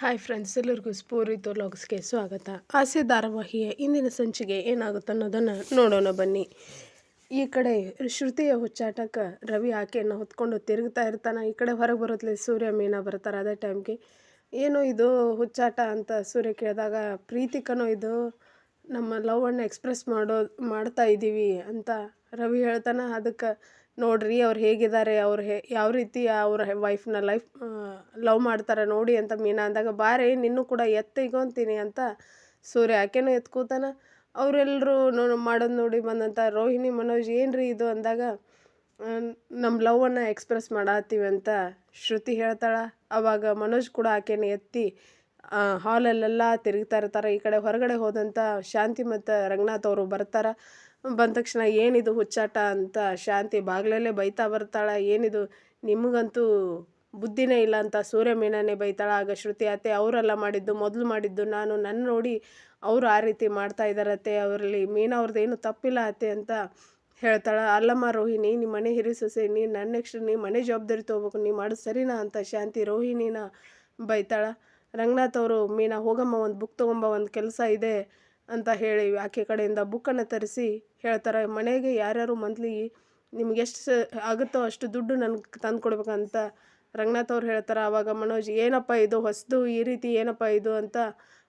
Hi friends ಎಲ್ಲರಿಗೂ ಸ್ಫೂರಿತು ಲಾಗ್ಸ್ಗೆ ಸ್ವಾಗತ. ಆಸೆ ಧಾರಾವಾಹಿಯ ಇಂದಿನ ಸಂಚಿಗೆ ಏನಾಗುತ್ತೆ ಅನ್ನೋದನ್ನು ನೋಡೋಣ ಬನ್ನಿ. ಈ ಕಡೆ ಶ್ರುತಿಯ ಹುಚ್ಚಾಟಕ್ಕೆ ರವಿ ಆಕೆಯನ್ನು ಹೊತ್ಕೊಂಡು ತಿರುಗ್ತಾ ಇರ್ತಾನೆ. ಈ ಕಡೆ ಹೊರಗೆ ಬರೋದ್ಲೆ ಸೂರ್ಯ ಮೀನಾ ಬರ್ತಾರೆ ಅದೇ ಟೈಮ್ಗೆ ಏನೋ ಇದು ಹುಚ್ಚಾಟ ಅಂತ ಸೂರ್ಯ ಕೇಳಿದಾಗ, ಪ್ರೀತಿಕನೋ ಇದು? ನಮ್ಮ ಲವನ್ನು ಎಕ್ಸ್ಪ್ರೆಸ್ ಮಾಡೋ, ಮಾಡ್ತಾ ಇದ್ದೀವಿ ಅಂತ ರವಿ ಹೇಳ್ತಾನೆ. ಅದಕ್ಕೆ ನೋಡ್ರಿ ಅವ್ರು ಹೇಗಿದ್ದಾರೆ, ಅವ್ರು ಹೇ, ಯಾವ ರೀತಿ ಅವ್ರ ವೈಫ್ನ ಲೈಫ್ ಲವ್ ಮಾಡ್ತಾರೆ ನೋಡಿ ಅಂತ ಮೀನಾ ಅಂದಾಗ, ಬಾರಿ, ನಿನ್ನೂ ಕೂಡ ಎತ್ತಿಗೊಂತೀನಿ ಅಂತ ಸೂರ್ಯ ಆಕೆನೂ ಎತ್ಕೋತಾನೆ ಅವರೆಲ್ಲರೂ ನೋ ಮಾಡೋದು ನೋಡಿ ಬಂದಂಥ ರೋಹಿಣಿ, ಮನೋಜ್ ಏನು ರೀ ಇದು? ಅಂದಾಗ ನಮ್ಮ ಲವನ್ನು ಎಕ್ಸ್ಪ್ರೆಸ್ ಮಾಡತ್ತೀವಿ ಅಂತ ಶ್ರುತಿ ಹೇಳ್ತಾಳೆ. ಅವಾಗ ಮನೋಜ್ ಕೂಡ ಆಕೆನ ಎತ್ತಿ ಹಾಲಲ್ಲೆಲ್ಲ ತಿರುಗ್ತಾ ಇರ್ತಾರೆ. ಈ ಕಡೆ ಹೊರಗಡೆ ಹೋದಂಥ ಶಾಂತಿ ಮತ್ತು ರಂಗನಾಥ್ ಅವರು ಬರ್ತಾರೆ. ಬಂದ ತಕ್ಷಣ ಏನಿದು ಹುಚ್ಚಾಟ ಅಂತ ಶಾಂತಿ ಬಾಗ್ಲಲ್ಲೇ ಬೈತಾ ಬರ್ತಾಳೆ. ಏನಿದು ನಿಮಗಂತೂ ಬುದ್ಧಿನೇ ಇಲ್ಲ ಅಂತ ಸೂರ್ಯ ಮೀನಾನೇ ಬೈತಾಳೆ. ಆಗ ಶ್ರುತಿ ಅತ್ತೆ ಅವರೆಲ್ಲ ಮಾಡಿದ್ದು, ಮೊದಲು ಮಾಡಿದ್ದು ನಾನು ನನ್ನ ನೋಡಿ ಅವರು ಆ ರೀತಿ ಮಾಡ್ತಾ ಇದ್ದಾರತ್ತೆ ಅವರಲ್ಲಿ ಮೀನ ಅವ್ರದ್ದು ಏನು ತಪ್ಪಿಲ್ಲ ಅತ್ತೆ ಅಂತ ಹೇಳ್ತಾಳೆ. ಅಲ್ಲಮ್ಮ ರೋಹಿಣಿ ನಿಮ್ಮ ಮನೆ ಹಿರಿ ಸೊಸೆ, ನೀ ನನ್ನ ನೆಕ್ಸ್ಟ್ ನೀ ಮನೆ ಜವಾಬ್ದಾರಿ ತೊಗೋಬೇಕು, ನೀ ಮಾಡೋದು ಸರಿನಾ ಅಂತ ಶಾಂತಿ ರೋಹಿಣಿನ ಬೈತಾಳ. ರಂಗನಾಥ್ ಅವರು, ಮೀನಾ, ಹೋಗಮ್ಮ, ಒಂದು ಬುಕ್ ತೊಗೊಂಬ, ಒಂದು ಕೆಲಸ ಇದೆ ಅಂತ ಹೇಳಿ ಆಕೆ ಕಡೆಯಿಂದ ಬುಕ್ಕನ್ನು ತರಿಸಿ ಹೇಳ್ತಾರೆ. ಮನೆಗೆ ಯಾರ್ಯಾರು ಮಂತ್ಲಿ ನಿಮ್ಗೆ ಎಷ್ಟು ಆಗುತ್ತೋ ಅಷ್ಟು ದುಡ್ಡು ನನಗೆ ತಂದು ಕೊಡ್ಬೇಕಂತ ರಂಗನಾಥ್ ಅವ್ರು ಹೇಳ್ತಾರೆ. ಆವಾಗ ಮನೋಜ್, ಏನಪ್ಪ ಇದು? ಹೊಸದು ಈ ರೀತಿ ಏನಪ್ಪ ಇದು? ಅಂತ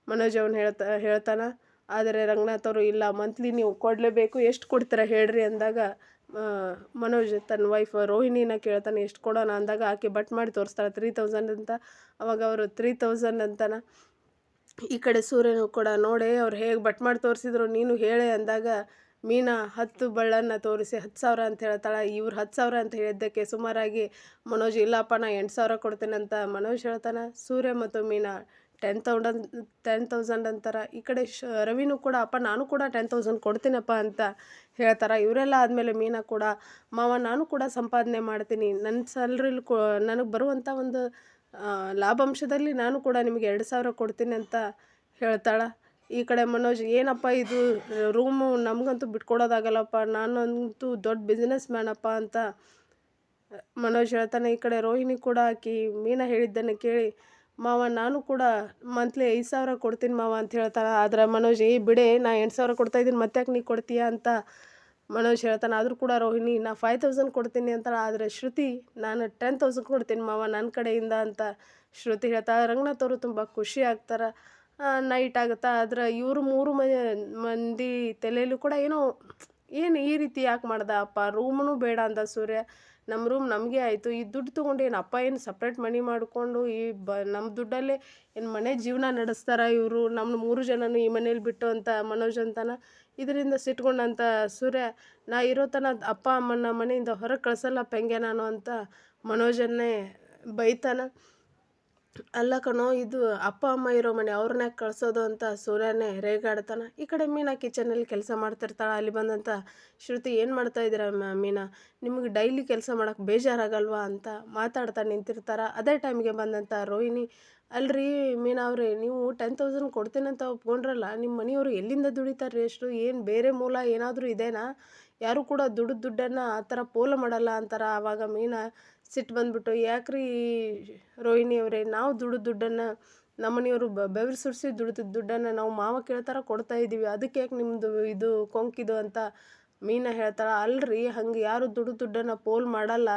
ಮನೋಜ್ ಅವನು ಹೇಳ್ತಾ, ಹೇಳ್ತಾನೆ. ಆದರೆ ರಂಗನಾಥ್ ಅವರು, ಇಲ್ಲ ಮಂತ್ಲಿ ನೀವು ಕೊಡಲೇಬೇಕು, ಎಷ್ಟು ಕೊಡ್ತೀರ ಹೇಳ್ರಿ ಅಂದಾಗ ಮನೋಜ್ ತನ್ನ ವೈಫ್ ರೋಹಿಣಿನ ಕೇಳ್ತಾನೆ, ಎಷ್ಟು ಕೊಡೋಣ? ಅಂದಾಗ ಆಕೆ ಬಟ್ ಮಾಡಿ ತೋರಿಸ್ತಾಳೆ ತ್ರೀ ತೌಸಂಡ್ ಅಂತ. ಅವಾಗ ಅವರು ತ್ರೀ ತೌಸಂಡ್ ಅಂತಾನೆ? ಈ ಕಡೆ ಸೂರ್ಯನು ಕೂಡ, ನೋಡಿ, ಅವ್ರು ಹೇಗೆ ಬಟ್ ಮಾಡಿ ತೋರಿಸಿದ್ರು, ನೀನು ಹೇಳೆ ಅಂದಾಗ, ಮೀನಾ, ಹತ್ತು ಬಳ್ಳನ್ನು ತೋರಿಸಿ, ಹತ್ತು ಸಾವಿರ ಅಂತ ಹೇಳ್ತಾಳೆ, ಇವ್ರು ಹತ್ತು ಸಾವಿರ ಅಂತ ಹೇಳಿದ್ದಕ್ಕೆ ಸುಮಾರಾಗಿ ಮನೋಜ್, ಇಲ್ಲಪ್ಪ, ನಾ ಎಂಟು ಸಾವಿರ ಕೊಡ್ತೇನೆ ಅಂತ ಮನೋಜ್ ಹೇಳ್ತಾನೆ. ಸೂರ್ಯ ಮತ್ತು Meena ten thousand ten thousand ಅಂತಾರೆ. ಈ ಕಡೆ ಶ, ರವಿನೂ ಕೂಡ, ಅಪ್ಪ, ನಾನು ಕೂಡ ಟೆನ್ ತೌಸಂಡ್ ಕೊಡ್ತೀನಪ್ಪ ಅಂತ ಹೇಳ್ತಾರೆ. ಇವರೆಲ್ಲ ಆದಮೇಲೆ ಮೀನಾ ಕೂಡ, ಮಾವ, ನಾನು ಕೂಡ ಸಂಪಾದನೆ ಮಾಡ್ತೀನಿ. ನನ್ನ ಸ್ಯಾಲ್ರಿಲಿ ಕೊ, ನನಗೆ ಬರುವಂಥ ಒಂದು ಲಾಭಾಂಶದಲ್ಲಿ ನಾನು ಕೂಡ ನಿಮಗೆ ಎರಡು ಸಾವಿರ ಕೊಡ್ತೀನಿ ಅಂತ ಹೇಳ್ತಾಳೆ. ಈ ಕಡೆ ಮನೋಜ್, ಏನಪ್ಪ ಇದು, ರೂಮು ನಮಗಂತೂ ಬಿಟ್ಕೊಡೋದಾಗಲ್ಲಪ್ಪ. ನಾನಂತೂ ದೊಡ್ಡ ಬಿಸ್ನೆಸ್ ಮ್ಯಾನಪ್ಪ ಅಂತ ಮನೋಜ್ ಹೇಳ್ತಾನೆ. ಈ ಕಡೆ ರೋಹಿಣಿ ಕೂಡ ಆಕಿ, ಮೀನಾ ಹೇಳಿದ್ದನ್ನು ಕೇಳಿ ಮಾವ, ನಾನು ಕೂಡ ಮಂತ್ಲಿ ಐದು ಸಾವಿರ ಕೊಡ್ತೀನಿ ಮಾವ ಅಂತ ಹೇಳ್ತಾನೆ ಆದ್ರೆ ಮನೋಜ್, ಏ ಬಿಡೆ, ನಾ ಎಂಟು ಸಾವಿರ ಕೊಡ್ತಾಯಿದ್ದೀನಿ ಮತ್ತೆ ಯಾಕೆ ನೀ ಕೊಡ್ತೀಯಾ ಅಂತ ಮನೋಜ್ ಹೇಳ್ತಾನೆ. ಆದರೂ ಕೂಡ ರೋಹಿಣಿ, ನಾ ಫೈವ್ ತೌಸಂಡ್ ಕೊಡ್ತೀನಿ ಅಂತಾಳೆ. ಆದರೆ ಶ್ರುತಿ, ನಾನು ಟೆನ್ ತೌಸಂಡ್ ಕೊಡ್ತೀನಿ ಮಾವ ನನ್ನ ಕಡೆಯಿಂದ ಅಂತ ಶ್ರುತಿ ಹೇಳ್ತಾ ರಂಗನಾಥ್ ಅವರು ತುಂಬ ಖುಷಿ ಆಗ್ತಾರೆ. ನೈಟ್ ಆಗುತ್ತಾ. ಆದ್ರೆ ಇವರು ಮೂರು ಮಂದಿ ತಲೆಯಲ್ಲೂ ಕೂಡ ಏನೋ, ಏನು ಈ ರೀತಿ ಯಾಕೆ ಮಾಡ್ದ ಅಪ್ಪ? ರೂಮೂ ಬೇಡ ಅಂದ ಸೂರ್ಯ. ನಮ್ಮ ರೂಮ್ ನಮಗೆ ಆಯಿತು. ಈ ದುಡ್ಡು ತೊಗೊಂಡು ಏನು ಅಪ್ಪ ಏನು ಸಪ್ರೇಟ್ ಮನಿ ಮಾಡಿಕೊಂಡು ಈ ಬ ನಮ್ಮ ದುಡ್ಡಲ್ಲೇ ಏನು ಮನೆ ಜೀವನ ನಡೆಸ್ತಾರ ಇವರು? ನಮ್ಮ ಮೂರು ಜನನು ಈ ಮನೇಲಿ ಬಿಟ್ಟು ಅಂತ ಮನೋಜ್ ಅಂತಾನ? ಇದರಿಂದ ಸಿಟ್ಕೊಂಡಂಥ ಸೂರ್ಯ, ನಾ ಇರೋ ತನ ಅಪ್ಪ ಅಮ್ಮನ ಮನೆಯಿಂದ ಹೊರಗೆ ಕಳಿಸಲ್ಲ ಪೆಂಗೆ ನಾನು ಅಂತ ಮನೋಜನ್ನೇ ಬೈತಾನ. ಅಲ್ಲ ಕಣೋ, ಇದು ಅಪ್ಪ, ಅಮ್ಮ ಇರೋ ಮನೆ ಅವ್ರನ್ನ ಕಳಿಸೋದು ಅಂತ ಸೂರ್ಯನೇ ರೇಗಾಡ್ತಾನೆ. ಈ ಕಡೆ ಮೀನಾ ಕಿಚನಲ್ಲಿ ಕೆಲಸ ಮಾಡ್ತಿರ್ತಾಳೆ. ಅಲ್ಲಿ ಬಂದಂಥ ಶ್ರುತಿ ಏನು ಮಾಡ್ತಾ ಇದ್ದೀರಾ ಮೀನಾ? ನಿಮಗೆ ಡೈಲಿ ಕೆಲಸ ಮಾಡೋಕೆ ಬೇಜಾರಾಗಲ್ವಾ ಅಂತ ಮಾತಾಡ್ತಾ ನಿಂತಿರ್ತಾರೆ. ಅದೇ ಟೈಮ್ಗೆ ಬಂದಂಥ ರೋಹಿಣಿ ಅಲ್ರಿ, ಮೀನಾ ಅವ್ರೆ, ನೀವು ಟೆನ್ ತೌಸಂಡ್ ಕೊಡ್ತೀನಂತ ಒಪ್ಕೊಂಡ್ರಲ್ಲ ನಿಮ್ಮ ಮನೆಯವರು ಎಲ್ಲಿಂದ ದುಡಿತಾರೆ ಎಷ್ಟು ಏನು ಬೇರೆ ಮೂಲ ಏನಾದರೂ ಇದೇನಾ? ಯಾರು ಕೂಡ ದುಡಿದ ದುಡ್ಡನ್ನು ಆ ಥರ ಪೋಲ ಮಾಡಲ್ಲ ಅಂತಾರೆ ಆವಾಗ ಮೀನಾ ಸಿಟ್ಟು ಬಂದ್ಬಿಟ್ಟು. ಯಾಕ್ರಿ ರೋಹಿಣಿ ಅವರೇ, ನಾವು ದುಡಿದ ದುಡ್ಡನ್ನು ನಮ್ಮನೆಯವರು ಬೆವರು ಸುರಿಸಿ ದುಡ್ದು ದುಡ್ಡನ್ನು ನಾವು ಮಾವ ಕೇಳ್ತಾರ ಕೊಡ್ತಾ ಇದ್ದೀವಿ ಅದಕ್ಕೆ ಯಾಕೆ ನಿಮ್ಮದು ಇದು ಕೊಂಕಿದು ಅಂತ ಮೀನಾ ಹೇಳ್ತಾಳೆ? ಅಲ್ರಿ, ಹಂಗೆ ಯಾರು ದುಡ್ಡು ದುಡ್ಡನ್ನು ಪೋಲ್ ಮಾಡಲ್ಲ.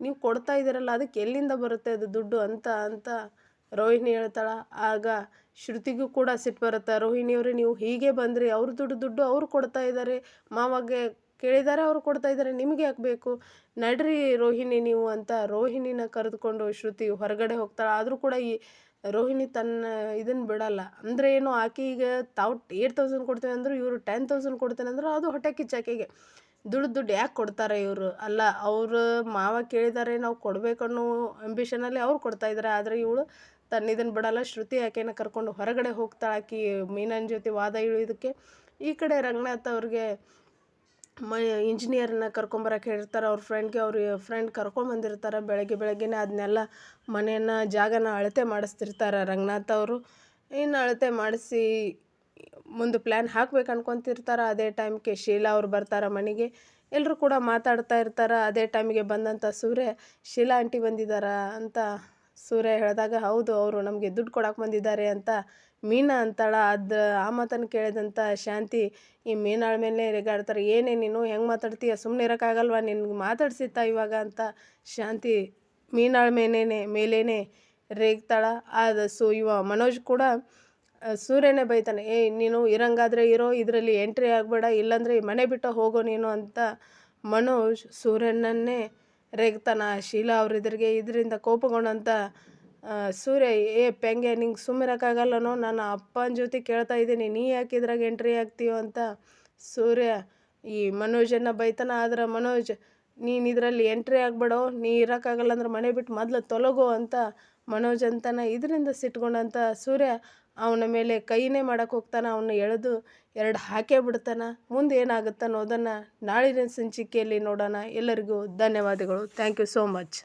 ನೀವು ಕೊಡ್ತಾ ಇದ್ದೀರಲ್ಲ ಅದಕ್ಕೆ ಎಲ್ಲಿಂದ ಬರುತ್ತೆ ಅದು ದುಡ್ಡು ಅಂತ ಅಂತ ರೋಹಿಣಿ ಹೇಳ್ತಾಳೆ, ಆಗ ಶ್ರುತಿಗೂ ಕೂಡ ಸಿಟ್ಟು ಬರುತ್ತೆ. ರೋಹಿಣಿಯವರೇ ನೀವು ಹೀಗೆ ಬಂದ್ರಿ, ಅವ್ರ ದುಡ್ಡು ದುಡ್ಡು ಅವ್ರು ಕೊಡ್ತಾ ಇದ್ದಾರೆ ಮಾವಾಗೆ ಕೇಳಿದ್ದಾರೆ ಅವ್ರು ಕೊಡ್ತಾ ಇದ್ದಾರೆ ನಿಮಗೆ ಯಾಕೆ ಬೇಕು? ನಡ್ರಿ ರೋಹಿಣಿ ನೀವು ಅಂತ ರೋಹಿಣಿನ ಕರೆದುಕೊಂಡು ಶ್ರುತಿ ಹೊರಗಡೆ ಹೋಗ್ತಾಳೆ. ಆದರೂ ಕೂಡ ಈ ರೋಹಿಣಿ ತನ್ನ ಇದನ್ನು ಬಿಡಲ್ಲ. ಅಂದರೆ ಏನು, ಆಕೆ ಈಗ ತಾವು ಏಟ್ ತೌಸಂಡ್ ಕೊಡ್ತೇವೆ ಅಂದರು, ಇವರು ಟೆನ್ ತೌಸಂಡ್ ಕೊಡ್ತೇನೆ ಅಂದ್ರೆ, ಅದು ಹೊಟ್ಟೆ ಕಿಚ್ಚಾಕೆಗೆ. ದುಡ್ಡು ದುಡ್ಡು ಯಾಕೆ ಕೊಡ್ತಾರೆ ಇವರು? ಅಲ್ಲ, ಅವರು ಮಾವ ಕೇಳಿದ್ದಾರೆ ನಾವು ಕೊಡಬೇಕನ್ನೋ ಅಂಬಿಷನಲ್ಲಿ ಅವ್ರು ಕೊಡ್ತಾ ಇದ್ದಾರೆ ಆದರೆ ಇವಳು ತನ್ನ ಇದನ್ನು ಬಿಡಲ್ಲ. ಶ್ರುತಿ ಆಕೆನ ಕರ್ಕೊಂಡು ಹೊರಗಡೆ ಹೋಗ್ತಾಳೆ. ಆಕಿ ಮೀನನ ಜೊತೆ ವಾದ ಇಳಿಯೋದಕ್ಕೆ. ಈ ಕಡೆ ರಂಗನಾಥ್ ಅವ್ರಿಗೆ ಮ ಇಂಜಿನಿಯರ್ನ ಕರ್ಕೊಂಬರಕ್ಕೆ ಹೇಳಿರ್ತಾರೆ. ಅವ್ರ ಫ್ರೆಂಡ್ಗೆ ಅವ್ರ ಫ್ರೆಂಡ್ ಕರ್ಕೊಂಬಂದಿರ್ತಾರೆ ಬೆಳಗ್ಗೆ ಬೆಳಗ್ಗೆನೇ ಅದನ್ನೆಲ್ಲ ಮನೆಯನ್ನು, ಜಾಗನ ಅಳತೆ ಮಾಡಿಸ್ತಿರ್ತಾರೆ ರಂಗನಾಥ್ ಅವರು. ಇನ್ನು ಅಳತೆ ಮಾಡಿಸಿ ಮುಂದೆ ಪ್ಲ್ಯಾನ್ ಹಾಕ್ಬೇಕು ಅನ್ಕೊತಿರ್ತಾರೆ. ಅದೇ ಟೈಮ್ಗೆ ಶೀಲಾ ಅವ್ರು ಬರ್ತಾರೆ ಮನೆಗೆ. ಎಲ್ಲರೂ ಕೂಡ ಮಾತಾಡ್ತಾ ಇರ್ತಾರೆ. ಅದೇ ಟೈಮಿಗೆ ಬಂದಂಥ ಸೂರ್ಯ, ಶೀಲಾ ಆಂಟಿ ಬಂದಿದ್ದಾರೆ? ಅಂತ ಸೂರ್ಯ ಹೇಳಿದಾಗ, ಹೌದು, ಅವರು ನಮಗೆ ದುಡ್ಡು ಕೊಡಕ್ಕೆ ಬಂದಿದ್ದಾರೆ ಅಂತ ಮೀನಾ ಅಂತಾಳ. ಅದು ಆ ಮಾತನ್ನು ಕೇಳಿದಂಥ ಶಾಂತಿ ಈ ಮೀನಾಳ ಮೇಲೆ ರೇಗಾಡ್ತಾರೆ. ಏನೇ ನೀನು ಹೆಂಗೆ ಮಾತಾಡ್ತೀಯ? ಸುಮ್ಮನೆ ಇರೋಕ್ಕಾಗಲ್ವಾ? ನಿನ್ಗೆ ಮಾತಾಡ್ಸಿತ್ತ ಇವಾಗ? ಅಂತ ಶಾಂತಿ ಮೀನಾಳ ಮೇಲೇನೆ ಮೇಲೇನೆ ರೇಗ್ತಾಳ. ಆದ ಸು ಇವ ಮನೋಜ್ ಕೂಡ ಸೂರ್ಯನೇ ಬೈತಾನೆ, ಏಯ್, ನೀನು ಇರಂಗಾದ್ರೆ ಇರೋ, ಇದರಲ್ಲಿ ಎಂಟ್ರಿ ಆಗಬೇಡ. ಇಲ್ಲಾಂದರೆ ಮನೆ ಬಿಟ್ಟು ಹೋಗೋ ನೀನು ಅಂತ ಮನೋಜ್ ಸೂರ್ಯನನ್ನೇ ರೇಗ್ತಾನ, ಶೀಲಾ ಅವ್ರ ಎದುರಿಗೆ ಇದರಿಂದ ಕೋಪಗೊಂಡಂತ ಸೂರ್ಯ, ಏ ಪೆಂಗೆ, ನಿಂಗೆ ಸುಮ್ಮಿರೋಕ್ಕಾಗಲ್ಲನೋ? ನಾನು ಅಪ್ಪನ ಜೊತೆ ಕೇಳ್ತಾ ಇದ್ದೀನಿ. ನೀ ಯಾಕೆ ಇದ್ರಾಗ ಎಂಟ್ರಿ ಆಗ್ತೀಯೋ? ಅಂತ ಸೂರ್ಯ, ಈ ಮನೋಜನ್ನ ಬೈತಾನ. ಆದ್ರೆ ಮನೋಜ್, ನೀನು ಇದರಲ್ಲಿ ಎಂಟ್ರಿ ಆಗ್ಬೇಡೋ? ನೀ ಇರೋಕ್ಕಾಗಲ್ಲ ಅಂದ್ರೆ ಮನೆ ಬಿಟ್ಟು ಮೊದಲು ತೊಲಗೋ ಅಂತ ಮನೋಜ್ ಅಂತಾನೆ ಇದರಿಂದ ಸಿಟ್ಕೊಂಡಂತ ಸೂರ್ಯ ಅವನ ಮೇಲೆ ಕೈನೇ ಮಾಡಕ್ಕೆ ಹೋಗ್ತಾನೆ, ಅವನ್ನ ಎಳೆದು ಎರಡು ಹಾಕೇ ಬಿಡ್ತಾನೆ. ಮುಂದೆ ಏನಾಗುತ್ತೆ ಅನ್ನೋದನ್ನು ನಾಳಿನ ಸಂಚಿಕೆಯಲ್ಲಿ ನೋಡೋಣ. ಎಲ್ಲರಿಗೂ ಧನ್ಯವಾದಗಳು. Thank you so much